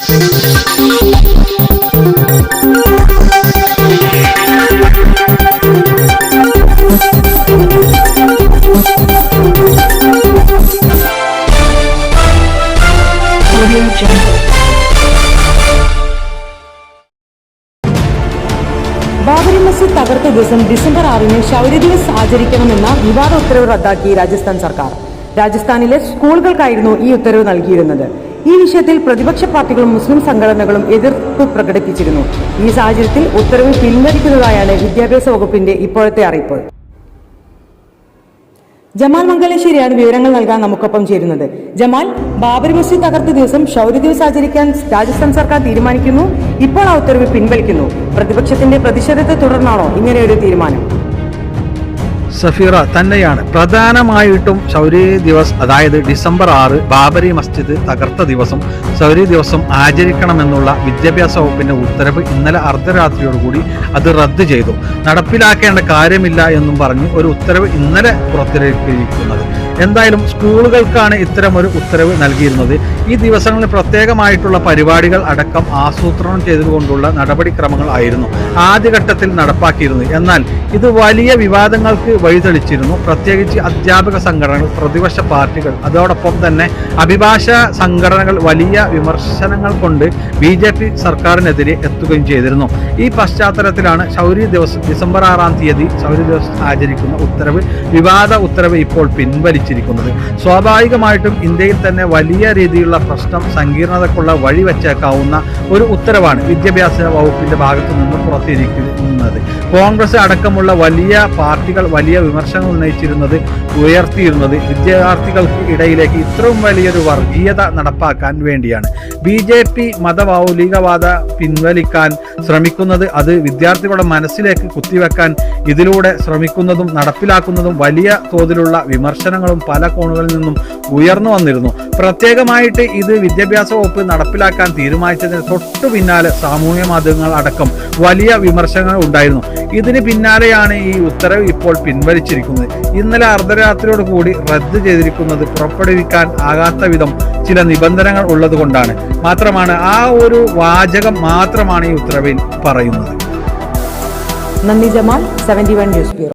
ബാബരി മസ്ജിദ് തകർത്ത ദിവസം ഡിസംബർ ആറിന് ശൗര്യ ദിവസ് ആചരിക്കണമെന്ന വിവാദ ഉത്തരവ് റദ്ദാക്കി രാജസ്ഥാൻ സർക്കാർ. രാജസ്ഥാനിലെ സ്കൂളുകൾക്കായിരുന്നു ഈ ഉത്തരവ് നൽകിയിരുന്നത്. ഈ വിഷയത്തിൽ പ്രതിപക്ഷ പാർട്ടികളും മുസ്ലിം സംഘടനകളും എതിർപ്പ് പ്രകടിപ്പിച്ചിരുന്നു. ഈ സാഹചര്യത്തിൽ ഉത്തരവ് പിൻവലിക്കുന്നതായാണ് വിദ്യാഭ്യാസ വകുപ്പിന്റെ ഇപ്പോഴത്തെ അറിയിപ്പ്. ജമാൽ മംഗലേശ്വരിയാണ് വിവരങ്ങൾ നൽകാൻ നമുക്കൊപ്പം ചേരുന്നത്. ജമാൽ ബാബരി മസ്ജിദ് തകർത്ത ദിവസം ശൗര്യ ദിവസം ആചരിക്കാൻ രാജസ്ഥാൻ സർക്കാർ തീരുമാനിക്കുന്നു. ഇപ്പോൾ ആ ഉത്തരവ് പിൻവലിക്കുന്നു. പ്രതിപക്ഷത്തിന്റെ പ്രതിഷേധത്തെ തുടർന്നാണോ ഇങ്ങനെയൊരു തീരുമാനം? സഫീറ തന്നെയാണ്. പ്രധാനമായിട്ടും ശൗരി ദിവസ് അതായത് ഡിസംബർ ആറ് ബാബരി മസ്ജിദ് തകർത്ത ദിവസം ശൗരി ദിവസം ആചരിക്കണമെന്നുള്ള വിദ്യാഭ്യാസ വകുപ്പിന്റെ ഉത്തരവ് ഇന്നലെ അർദ്ധരാത്രിയോടുകൂടി അത് റദ്ദ് ചെയ്തു. നടപ്പിലാക്കേണ്ട കാര്യമില്ല എന്നും പറഞ്ഞ് ഒരു ഉത്തരവ് ഇന്നലെ പുറത്തിറക്കിയിരിക്കുന്നത്. എന്തായാലും സ്കൂളുകൾക്കാണ് ഇത്തരം ഒരു ഉത്തരവ് നൽകിയിരുന്നത്. ഈ ദിവസങ്ങളിൽ പ്രത്യേകമായിട്ടുള്ള പരിപാടികൾ അടക്കം ആസൂത്രണം ചെയ്തുകൊണ്ടുള്ള നടപടിക്രമങ്ങൾ ആയിരുന്നു ആദ്യഘട്ടത്തിൽ നടപ്പാക്കിയിരുന്നത്. എന്നാൽ ഇത് വലിയ വിവാദങ്ങൾക്ക് വഴിതെളിച്ചിരുന്നു. പ്രത്യേകിച്ച് അധ്യാപക സംഘടനകൾ പ്രതിപക്ഷ പാർട്ടികൾ അതോടൊപ്പം തന്നെ അഭിഭാഷ സംഘടനകൾ വലിയ വിമർശനങ്ങൾ കൊണ്ട് ബി ജെ പി സർക്കാരിനെതിരെ എത്തുകയും ചെയ്തിരുന്നു. ഈ പശ്ചാത്തലത്തിലാണ് ശൗര്യ ദിവസം ഡിസംബർ ആറാം തീയതി ശൗര്യ ദിവസം ആചരിക്കുന്ന ഉത്തരവ് വിവാദ ഉത്തരവ് ഇപ്പോൾ പിൻവലിച്ചിരിക്കുന്നത്. സ്വാഭാവികമായിട്ടും ഇന്ത്യയിൽ തന്നെ വലിയ രീതിയിലുള്ള പ്രശ്നം സങ്കീർണതക്കുള്ള വഴി വെച്ചേക്കാവുന്ന ഒരു ഉത്തരവാണ് വിദ്യാഭ്യാസ വകുപ്പിന്റെ ഭാഗത്തു നിന്ന് പുറത്തിരിക്കുന്നത്. കോൺഗ്രസ് അടക്കമുള്ള വലിയ പാർട്ടികൾ വലിയ വിമർശനം ഉന്നയിച്ചിരുന്നത് ഉയർത്തിയിരുന്നത് വിദ്യാർത്ഥികൾക്ക് ഇടയിലേക്ക് ഇത്രയും വലിയൊരു വർഗീയത നടപ്പാക്കാൻ വേണ്ടിയാണ്. ബി ജെ പി മതമൗലികവാദ പിൻവലിക്കാൻ ശ്രമിക്കുന്നത് അത് വിദ്യാർത്ഥികളുടെ മനസ്സിലേക്ക് കുത്തിവെക്കാൻ ഇതിലൂടെ ശ്രമിക്കുന്നതും നടപ്പിലാക്കുന്നതും വലിയ തോതിലുള്ള വിമർശനങ്ങളും പല കോണുകളിൽ നിന്നും ഉയർന്നു വന്നിരുന്നു. പ്രത്യേകമായിട്ട് ഇത് വിദ്യാഭ്യാസ വകുപ്പ് നടപ്പിലാക്കാൻ തീരുമാനിച്ചതിന് തൊട്ടു പിന്നാലെ സാമൂഹ്യ മാധ്യമങ്ങൾ അടക്കം വലിയ വിമർശനങ്ങൾ ഉണ്ടായിരുന്നു. ഇതിന് പിന്നാലെയാണ് ഈ ഉത്തരവ് ഇപ്പോൾ പിൻവലിച്ചിരിക്കുന്നത്. ഇന്നലെ അർദ്ധരാത്രിയോട് കൂടി റദ്ദ് ചെയ്തിരിക്കുന്നത് പുറപ്പെടുവിക്കാൻ ആകാത്ത വിധം ചില നിബന്ധനകൾ ഉള്ളതുകൊണ്ടാണ്. മാത്രമാണ് ആ ഒരു വാചകം മാത്രമാണ് ഈ ഉത്തരവിൽ പറയുന്നത്. നന്ദി ജമാൽ സെവന്റി വൺ ന്യൂസ്